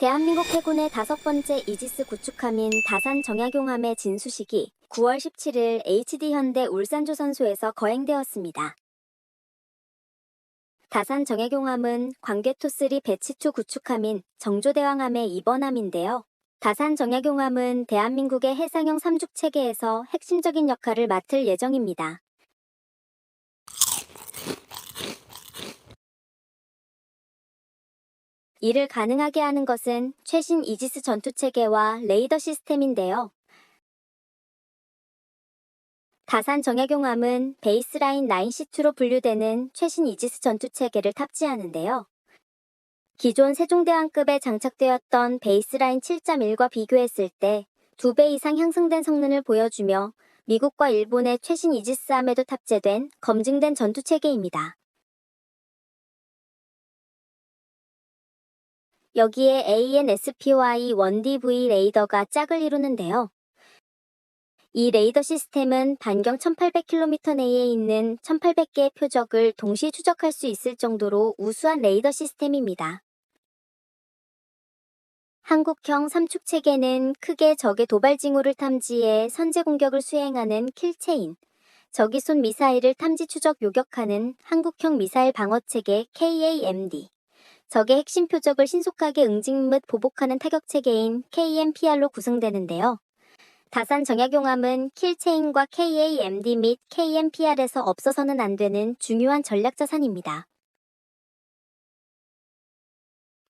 대한민국 해군의 다섯 번째 이지스 구축함인 다산 정약용함의 진수식이 9월 17일 HD 현대 울산조선소에서 거행되었습니다. 다산 정약용함은 광개토3 배치2 구축함인 정조대왕함의 입원함인데요. 다산 정약용함은 대한민국의 해상형 삼죽 체계에서 핵심적인 역할을 맡을 예정입니다. 이를 가능하게 하는 것은 최신 이지스 전투 체계와 레이더 시스템인데요. 다산 정약용함은 베이스라인 9C2로 분류되는 최신 이지스 전투 체계를 탑재하는데요. 기존 세종대왕급에 장착되었던 베이스라인 7.1과 비교했을 때 2배 이상 향상된 성능을 보여주며 미국과 일본의 최신 이지스함에도 탑재된 검증된 전투 체계입니다. 여기에 ANSPY 1DV 레이더가 짝을 이루는데요. 이 레이더 시스템은 반경 1800km 내에 있는 1800개의 표적을 동시에 추적할 수 있을 정도로 우수한 레이더 시스템입니다. 한국형 삼축 체계는 크게 적의 도발 징후를 탐지해 선제 공격을 수행하는 킬체인, 적이 쏜 미사일을 탐지 추적 요격하는 한국형 미사일 방어 체계 KAMD, 적의 핵심 표적을 신속하게 응징 및 보복하는 타격 체계인 KMPR로 구성되는데요. 다산 정약용함은 킬체인과 KAMD 및 KMPR에서 없어서는 안 되는 중요한 전략 자산입니다.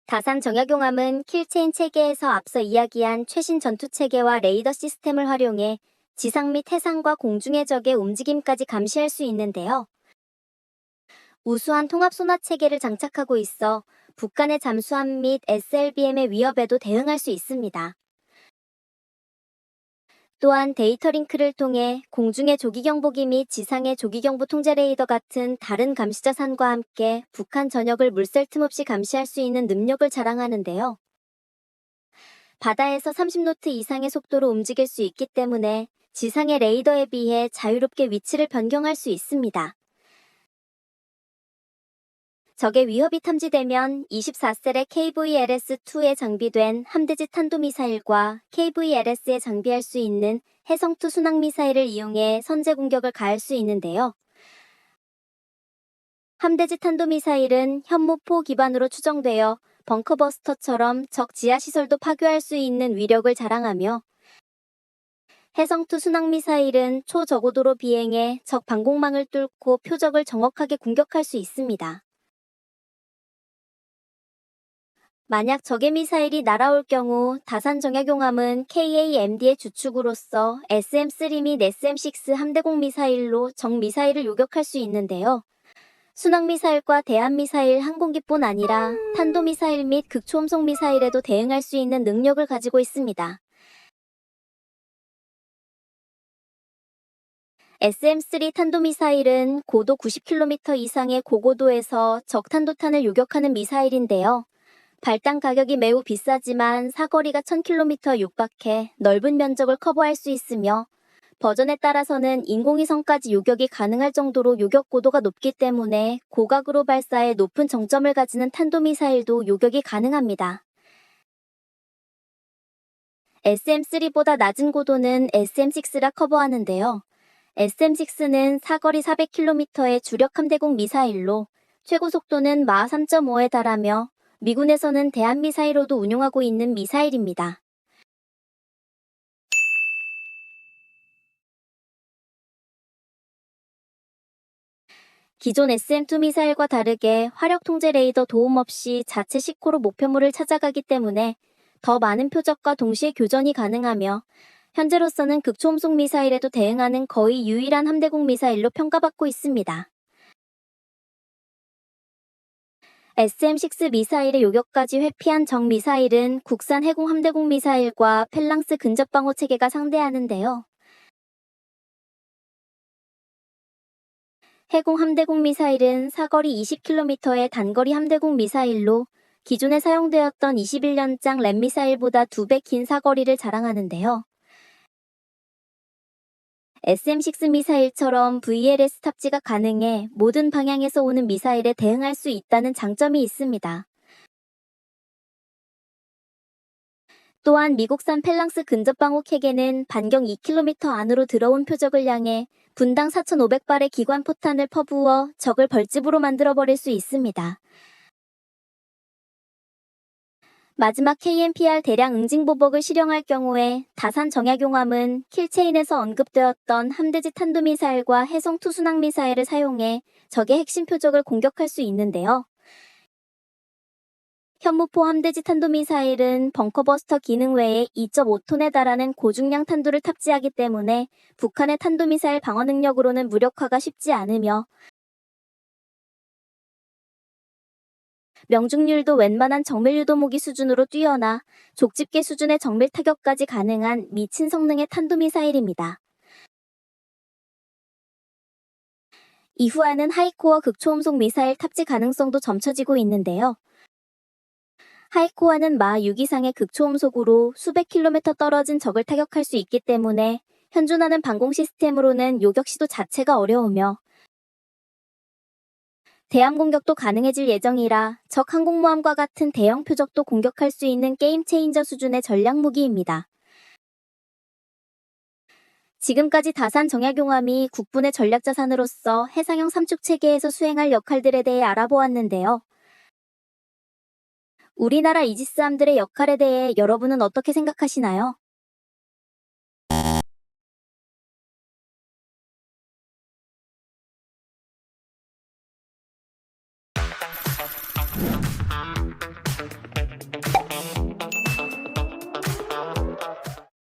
다산 정약용함은 킬체인 체계에서 앞서 이야기한 최신 전투 체계와 레이더 시스템을 활용해 지상 및 해상과 공중의 적의 움직임까지 감시할 수 있는데요. 우수한 통합 소나 체계를 장착하고 있어 북한의 잠수함 및 SLBM의 위협에도 대응할 수 있습니다. 또한 데이터 링크를 통해 공중의 조기경보기 및 지상의 조기경보 통제 레이더 같은 다른 감시 자산과 함께 북한 전역을 물샐 틈 없이 감시할 수 있는 능력을 자랑하는데요. 바다에서 30노트 이상의 속도로 움직일 수 있기 때문에 지상의 레이더에 비해 자유롭게 위치를 변경할 수 있습니다. 적의 위협이 탐지되면 24셀의 KVLS-2에 장비된 함대지 탄도미사일과 KVLS에 장비할 수 있는 해성2 순항미사일을 이용해 선제 공격을 가할 수 있는데요. 함대지 탄도미사일은 현무포 기반으로 추정되어 벙커버스터처럼 적 지하시설도 파괴할 수 있는 위력을 자랑하며 해성2 순항미사일은 초저고도로 비행해 적 방공망을 뚫고 표적을 정확하게 공격할 수 있습니다. 만약 적의 미사일이 날아올 경우 다산 정약용함은 KAMD의 주축으로서 SM-3 및 SM-6 함대공 미사일로 적 미사일을 요격할 수 있는데요. 순항미사일과 대한미사일 항공기뿐 아니라 탄도미사일 및 극초음속 미사일에도 대응할 수 있는 능력을 가지고 있습니다. SM-3 탄도미사일은 고도 90km 이상의 고고도에서 적 탄도탄을 요격하는 미사일인데요. 발당 가격이 매우 비싸지만 사거리가 1000km 육박해 넓은 면적을 커버할 수 있으며 버전에 따라서는 인공위성까지 요격이 가능할 정도로 요격 고도가 높기 때문에 고각으로 발사해 높은 정점을 가지는 탄도미사일도 요격이 가능합니다. SM3보다 낮은 고도는 SM6라 커버하는데요. SM6는 사거리 400km의 주력 함대공 미사일로 최고 속도는 마 3.5에 달하며 미군에서는 대한미사일로도 운용하고 있는 미사일입니다. 기존 SM2 미사일과 다르게 화력 통제 레이더 도움 없이 자체 식코로 목표물을 찾아가기 때문에 더 많은 표적과 동시에 교전이 가능하며 현재로서는 극초음속 미사일에도 대응하는 거의 유일한 함대공 미사일로 평가받고 있습니다. SM-6 미사일의 요격까지 회피한 적 미사일은 국산 해공 함대공 미사일과 펠랑스 근접 방어 체계가 상대하는데요. 해공 함대공 미사일은 사거리 20km의 단거리 함대공 미사일로 기존에 사용되었던 21년장 램 미사일보다 2배 긴 사거리를 자랑하는데요. SM6 미사일처럼 VLS 탑재가 가능해 모든 방향에서 오는 미사일에 대응할 수 있다는 장점이 있습니다. 또한 미국산 펠랑스 근접 방호 캐게는 반경 2km 안으로 들어온 표적을 향해 분당 4,500발의 기관 포탄을 퍼부어 적을 벌집으로 만들어버릴 수 있습니다. 마지막 KNPR 대량 응징 보복을 실행할 경우에 다산 정약용함은 킬체인에서 언급되었던 함대지 탄도미사일과 해성 투순항 미사일을 사용해 적의 핵심 표적을 공격할 수 있는데요. 현무포 함대지 탄도미사일은 벙커버스터 기능 외에 2.5톤에 달하는 고중량 탄두를 탑재하기 때문에 북한의 탄도미사일 방어 능력으로는 무력화가 쉽지 않으며 명중률도 웬만한 정밀 유도무기 수준으로 뛰어나 족집게 수준의 정밀 타격까지 가능한 미친 성능의 탄도미사일입니다. 이후에는 하이코어 극초음속 미사일 탑재 가능성도 점쳐지고 있는데요. 하이코어는 마 6 이상의 극초음속으로 수백 킬로미터 떨어진 적을 타격할 수 있기 때문에 현존하는 방공 시스템으로는 요격 시도 자체가 어려우며 대함 공격도 가능해질 예정이라 적 항공모함과 같은 대형 표적도 공격할 수 있는 게임 체인저 수준의 전략 무기입니다. 지금까지 다산 정약용함이 국군의 전략 자산으로서 해상형 삼축 체계에서 수행할 역할들에 대해 알아보았는데요. 우리나라 이지스함들의 역할에 대해 여러분은 어떻게 생각하시나요?